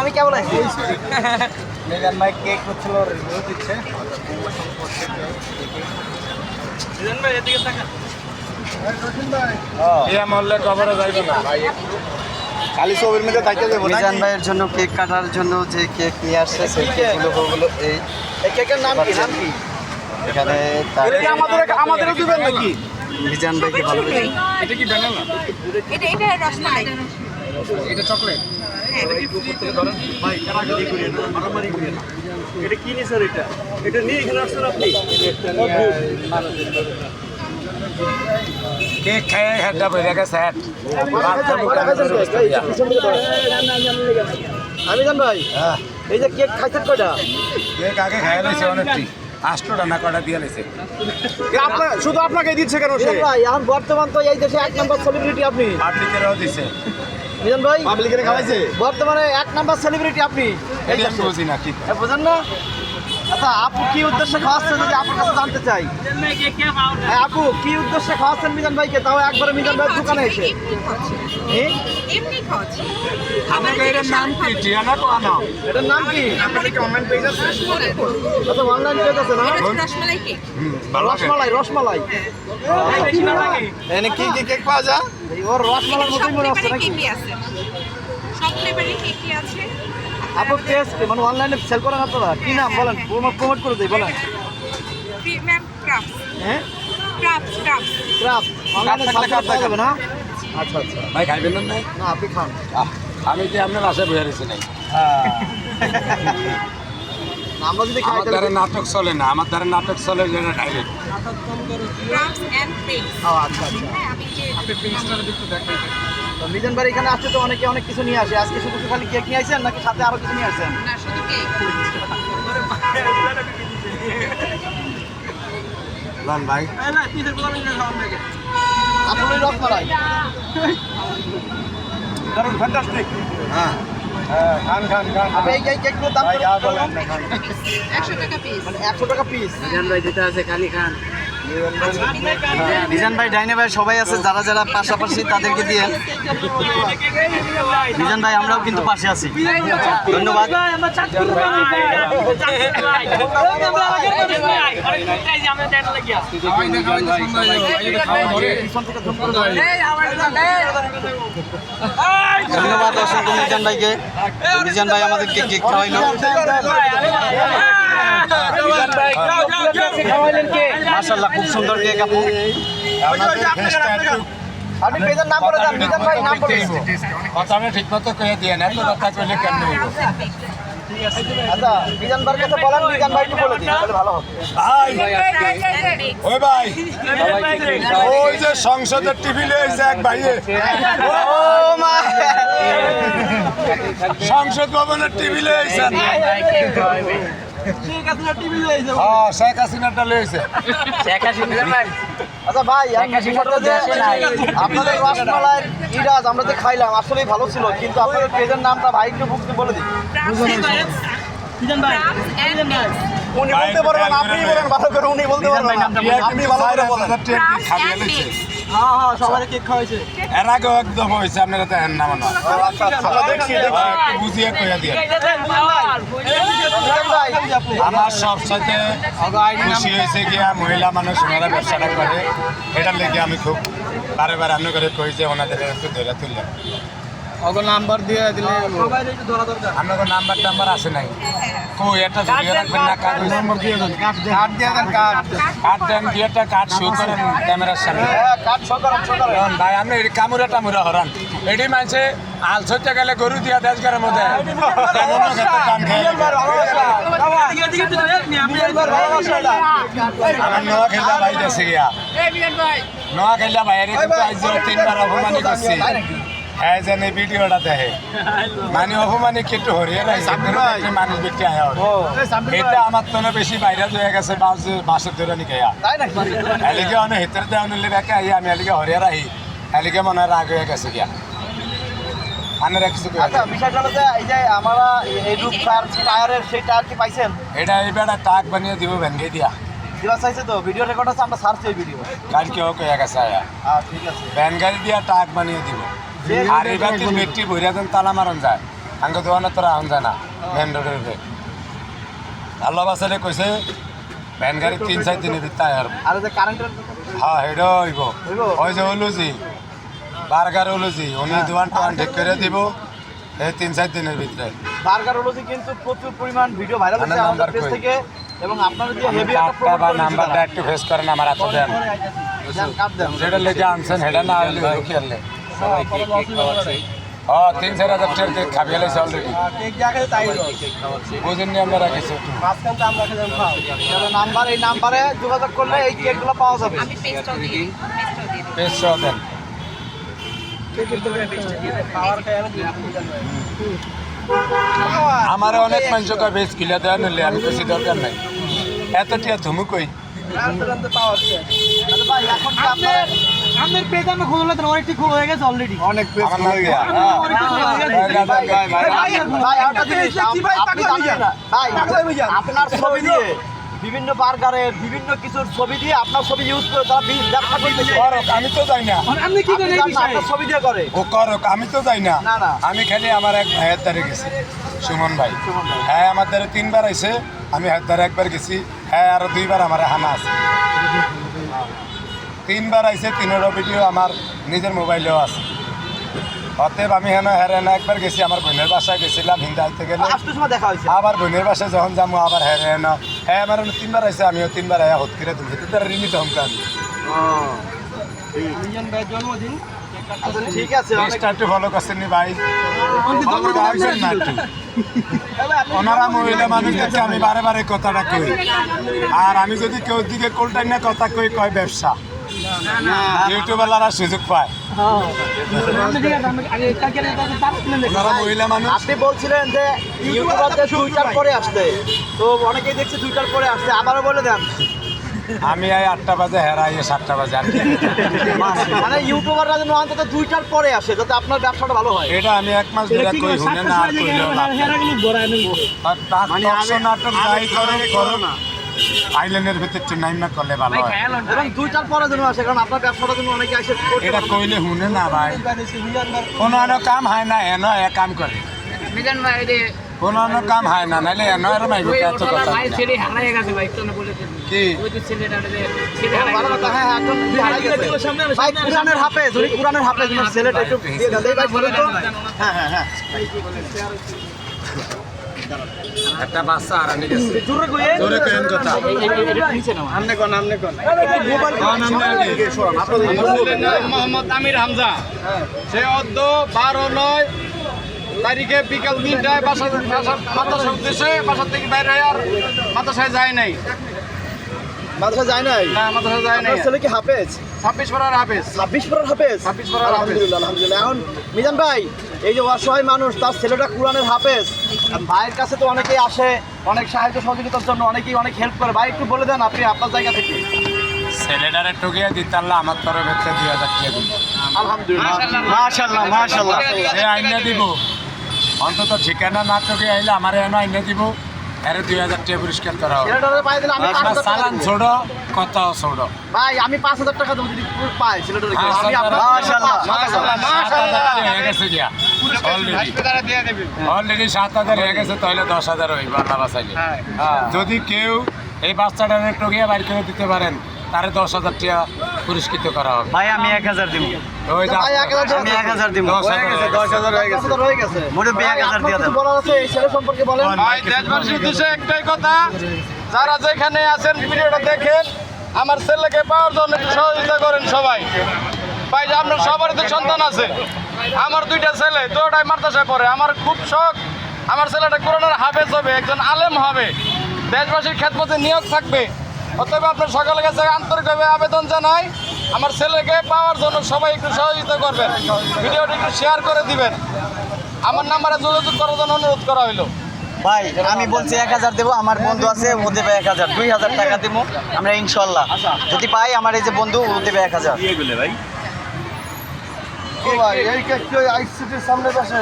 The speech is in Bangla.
আমি কেমন আছি মেগান ভাই কেক মিজান ইয়া মিজান ভাইয়ের জন্য কেক কাটার জন্য যে কেক নিয়ে আসছে সেই কেকগুলো এখানে আমাদের আমাদেরও দিবেন নাকি? মিজান ভাইকে ভালো এটা কি ব্যানানা এটা এটা রসমালাই। এটা চকলেট এটা কি নি স্যার এটা এটা নিয়ে এখানে আসছেন আপনি? কেক খেয়ে হেডটা বইরে গেছে হেড আমি জান ভাই এই যে কেক খাইছেন কয়টা? কেক আগে খাইয়ে লাইছে অনেকটি। আষ্টটা না কটা দিয়ে লাইছে শুধু আপনাকে দিচ্ছে কেন সে? ভাই? এখন বর্তমান তো এই দেশে এক নম্বর সেলিব্রিটি আপনি। পাবলিকেরও দিছে। মিজান ভাই? পাবলিকের খাওয়াইছে বর্তমানে এক নাম্বার সেলিব্রিটি আপনি। এই। বুঝি না কি? বুঝেন না? আচ্ছা আপু কি উদ্দেশ্যে খাওয়াচ্ছেন যদি আপনার কাছে জানতে চাই? হ্যাঁ, আপু কি উদ্দেশ্যে খাওয়াচ্ছেন মিজান ভাইকে? তাও একবারে মিজান ভাইয়ের দোকানে এসে। এটার নাম কি? এটার নাম কি? অনলাইন পেজ রসমালাই আচ্ছা অনলাইন পেজ আছে না? রসমালাই রসমালাই রসমালাই। এনে কি কি কেক পাওয়া যায়? ওর রসমালার সব মতোই মনে হচ্ছে নাকি সব ফ্লেভারের কেকই আছে। আপু পেজ মানে অনলাইনে সেল করেন আপনারা? কি নাম? বলেন প্রমোট করে দিই বলেন। হ্যাঁ? আচ্ছা আচ্ছা। ভাই খাইবেন না? না আপনি খান। আমি আপনার নাই। আমরা যদি খাই তাহলে নাটক চলে না আমার দ্বারা নাটক চলে যেটা ডাইরেক্ট আচ্ছা আচ্ছা। হ্যাঁ আমি যে তো মিজান ভাই এখানে আসছে তো অনেকে অনেক কিছু নিয়ে আসে। আজকে শুধু খালি কেক নিয়ে আসছেন নাকি সাথে আরও কিছু নিয়ে আসছেন? না শুধু কেক। লাল ভাই। আসলে রসমালাই ফ্যান্টাস্টিক হ্যাঁ। হ্যাঁ খান খান খান। আপনি এই কেকগুলোর দাম খান একশো টাকা পিস মানে একশো টাকা পিস মিজান ভাই ডাইনে ভাই সবাই আছে, যারা যারা পাশাপাশি তাদেরকে দিয়ে। মিজান ভাই, আমরাও কিন্তু পাশে আছি। ধন্যবাদ। ধন্যবাদ অসংখ্য মিজান ভাইকে। মিজান ভাই আমাদেরকে কেক খাওয়াইলো। মাশাল্লাহ খুব সুন্দর কেক আপু আমাদের আপনি পেজের নাম বলে দেন মিজান ভাই নাম বলে কথা আমি ঠিক মতো কয়ে দিয়ে না এত কথা কইলে কেন আচ্ছা মিজান ভাইয়ের কাছে বলেন মিজান ভাই একটু বলে দিন তাহলে ভালো হবে। ভাই ওই ভাই। ওই যে সংসদের এক ভাইয়ে। ও মা। সংসদ ভবনের টিভি লইছেন হ্যাঁ শেখ আচ্ছা ভাই আপনাদের রসমালাইয়ের ইরাজ আমরা যে খাইলাম আসলেই ভালো ছিল কিন্তু আপনাদের পেজের নামটা ভাই একটু বুঝতে বলে দিন। উনি বলতে পারবেন আপনি বলেন ভালো করে উনি বলতে পারবেন আপনি ভালো করে বলেন। হ্যাঁ হ্যাঁ এর আগেও একদম হয়েছে আপনারা না। আচ্ছা আচ্ছা বুঝিয়ে কইয়া দিয়ে আমার সবসাথে খুশি হয়েছে গিয়া মহিলা মানুষ ওনারা ব্যবসাটা করে। এটার লেগে আমি খুব বারে বারে আমি করে কই যে ওনাদের একটু ধরে তুললাম অগো নাম্বার দিয়ে দিলে। সবাই একটু ধরা দরকার। আপনার নাম্বার টাম্বার আছে নাই। কই একটা জড়িয়ে রাখবেন না কাগজ নম্বর দিয়ে দেন। কার্ড দিয়ে দেন কার্ড কার্ড দেন দিয়ে একটা কার্ড শো করেন ক্যামেরার সামনে। হ্যাঁ ভাই আপনি এটি কামুরা টামুরা হরান। এটি মানছে আল গেলে গরু দিয়া দেশ গেলে মধ্যে আমার নোয়া খেলা ভাই দেশে গিয়া। নোয়া খেলা যে তিনবার অপমানি করছি। হ্যাঁ জানে ভিডিওটা দেখে মানে অপমানি কেটে হরিয়ে নাই মানুষ ব্যক্তি আয়া এটা আমার তো না বেশি বাইরে হয়ে গেছে বাস বাসের ধরে নিকে তাই নাকি? এলিগে অনেক হেতরে দেওয়া নিলে রেখে আই আমি এলিগে হরিয়ার আহি এলিগে মনে হয় রাগ হয়ে গেছে গিয়া। আচ্ছা এটা টাক বানিয়ে দিব ভেঙ্গে দিয়া। দিবা চাইছে তো ভিডিও রেকর্ড আছে আমরা সার্চ ভিডিও কালকে ওকে এক আছে আয়া। ঠিক আছে। ভ্যান গাড়ি দিয়া টাক বানিয়ে দিব। আর এবার তিন ব্যক্তি বইরা দেন তালা মারন যায়। আঙ্গ দোকানে তোরা আন যায় না মেন রোডের উপরে। আল্লাহ বাসারে কইছে ভ্যান গাড়ি তিন চার দিনের ভিতরে আর আর এই যে কারেন্টের হ্যাঁ হেডো হইব? ওই যে হলুজি বার্গার হলুজি উনি দোকান টোয়ান ঠিক করে দিব এই তিন চার দিনের ভিতরে। বার্গার রোলজি কিন্তু প্রচুর পরিমাণ ভিডিও ভাইরাল হচ্ছে আমাদের পেজ থেকে। এবং আপনারা যদি হেভি একটা বা নাম্বারটা একটু ফেস করেন আমার হাতে দেন। যেটা লেগে আনছেন সেটা না হইলে কি হলে ও তিন চার হাজার টাকার কেক খাবি হলেছে অলরেডি বুঝেননি আমরা রাখিছি নাম্বার এই নাম্বারে যোগাযোগ করলে এই কেকগুলো পাওয়া যাবে। আমি দিই দেন। আমার অনেক মানুষ কয় বেশ কিলা দেওয়া নিলে আমি বেশি দরকার নাই। এত টিয়া ধুমু কই? ভাই এখন আপনার পেজ আমি খুললে তো অনেকটি খুলে হয়ে গেছে অলরেডি অনেক খুলে হয়ে গেছে ভাই, ভাই, ভাই, ভাই। ভাই একটা জিনিস আপ- আপনি জানেন না ভাই আপনার ছবি দিয়ে বিভিন্ন বার্গারের বিভিন্ন কিছুর ছবি দিয়ে আপনার ছবি ইউজ করে তারা ব্যবসা করতেছে আমি তো যাই না আপনি কি করেন আপনার ছবি দিয়ে করে ও করক আমি তো যাই না না, না। আমি খালি আমার এক ভাইয়ের দ্বারে গেছি সুমন ভাই হ্যাঁ আমার দ্বারা তিনবার আইছে আমি হাত দ্বারা একবার গেছি হ্যাঁ আরও দুইবার আমার হানা আছে তিনবার আইছে তিনেরও ভিডিও আমার নিজের মোবাইলেও আছে। অতএব আমি হেন হ্যাঁ না একবার গেছি আমার বোনের বাসায় গেছিলাম হিন্দা আইতে গেলে। আবার বোনের বাসায় যখন যাব আবার হ্যাঁ হ্যাঁ না হ্যাঁ আমার তিনবার আইছে আমিও তিনবার আয়া হত করে তুমি তার রিমিট মিজান ভাইয়ের আচ্ছা, ঠিক আছে অনেক ফলো করছেন নি ভাই? আসেন ওনারা মহিলা মানুষ দেখে আমি বারে বারে কথাটা কই আর আমি যদি কেউ দিকে কোলটাই না কথা কই কয় ব্যবসা। ইউটিউবাররা সুযোগ পায়। আপনি বলছিলেন যে ইউটিউবারদের দুইটার পরে আসতে তো অনেকেই দেখছে দুইটার পরে আসতে আবারও বলে দেন। আমি এই আটটা বাজে হেরাই সাতটা বাজে আর। মানে ইউটিউবাররা যেন অন্তত দুইটার পরে আসে যাতে আপনার ব্যবসাটা ভালো হয়। এটা আমি এক মাস ধরে কই শুনে না আর কইলেও না। তার নাটক যাই করো করো না। আইল্যান্ডের ভিতর একটু নাইমা করলে ভালো হয় এবং দুইটার পরে যেন আসে কারণ আপনার ব্যবসাটা যেন অনেকে আসে এটা। কইলে শুনে না ভাই কোনো অন্য কাম হয় না এন এক কাম করে মিজান ভাই রে কোনো অন্য কাম হয় না নাইলে এন আর মাইব এত কথা ভাই ছেলে হারাই গেছে ভাই তো বলে কি ওই যে ছেলেটা ছেলে হারাই ভালো কথা, হ্যাঁ, হ্যাঁ, একদম হারাই গেছে। ভাই, কুরআনের হাফেজ, উনি কুরআনের হাফেজ, উনার ছেলেটা একটু দিয়ে। এই ভাই, বলুন তো। হ্যাঁ, হ্যাঁ, হ্যাঁ। একটা বাচ্চা আর আনি গেছে। জোরে কেন কথা। মোহাম্মদ আমির হামজা। সে অদ্য বারো নয় তারিখে বিকাল তিনটায় বাসা বাসা- মাদ্রাসার উদ্দেশ্যে বাসার থেকে বাইরে আর আর মাদ্রাসায় যায় নাই। মাদ্রাসা যায় নাই? না মাদ্রাসায় যায় নাই ছেলে কি হাফেজ? ছাব্বিশ পড়ার হাফেজ ছাব্বিশ পড়ার হাফেজ? 26 পড়ার হাফেজ। আলহামদুলিল্লাহ, আলহামদুলিল্লাহ। এখন মিজান ভাই এই যে অসহায় মানুষ তার ছেলেটা কোরআনের হাফেজ ভাইয়ের কাছে তো অনেকেই আসে অনেক সাহায্য সহযোগিতার জন্য অনেকেই অনেক হেল্প করে ভাই একটু বলে দেন আপনি আপনার জায়গা থেকে ছেলেটারে টুকিয়ে দিতে আল্লাহ আমার তরফ থেকে দুই হাজার টাকা দিব আলহামদুলিল্লাহ মাশাল্লাহ মাশাল্লাহ সে আইনে দিব অন্তত ঠিকানা না টুকে আইলে আমার এনে আইনে দিব এর দুই হাজার টাকা পরিষ্কার করা হবে ছেলেটারে পাই দিলে আমি পাঁচ হাজার টাকা চালান দেবো। ছোট কথাও ছোট। ভাই আমি পাঁচ হাজার টাকা দেবো যদি পাই ছেলেটারে হ্যাঁ, আমি আপনার মাশাআল্লাহ, সাত হাজার টাকা হয়ে গেছে গিয়া। অলরেডি অলরেডি সাত হাজার হয়ে গেছে তাহলে দশ হাজার হইব আল্লাহ বাঁচাইলে। যদি কেউ এই বাচ্চাটা একটু গিয়ে বাইর করে দিতে পারেন তারে দশ হাজার টাকা পুরস্কৃত করা হবে। ভাই আমি এক হাজার দিব আমি এক হাজার দশ হাজার হয়ে গেছে। দশ হাজার পাঁচ হাজার গেছে। মুরব্বি এক হাজার দিয়ে দেন। বলার আছে? এই ছেলে সম্পর্কে বলেন। ভাই দেশবাসীর উদ্দেশ্যে একটাই কথা যারা যেখানে আছেন ভিডিওটা দেখেন আমার ছেলেকে পাওয়ার জন্য সহযোগিতা করেন সবাই। ভাই আপনার সবারই তো সন্তান আছে। আমার দুইটা ছেলে দুটাই মাদ্রাসায় পড়ে। আমার খুব শখ আমার ছেলেটা কোরআনের হাফেজ হবে একজন আলেম হবে। দেশবাসীর খেদমতে নিয়োগ থাকবে। অতএব আপনার সকলের কাছে আন্তরিকভাবে আবেদন জানাই আমার ছেলেকে পাওয়ার জন্য সবাই একটু সহযোগিতা করবেন। ভিডিওটি একটু শেয়ার করে দিবেন। আমার নাম্বারে যোগাযোগ করার জন্য অনুরোধ করা হলো ভাই আমি বলছি এক হাজার দেবো আমার বন্ধু আছে ও দেবে এক হাজার। দুই হাজার টাকা দেবো আমরা ইনশাল্লাহ যদি পাই আমার এই যে বন্ধু ও দেবে এক হাজার। ও ভাই এই সামনে বসে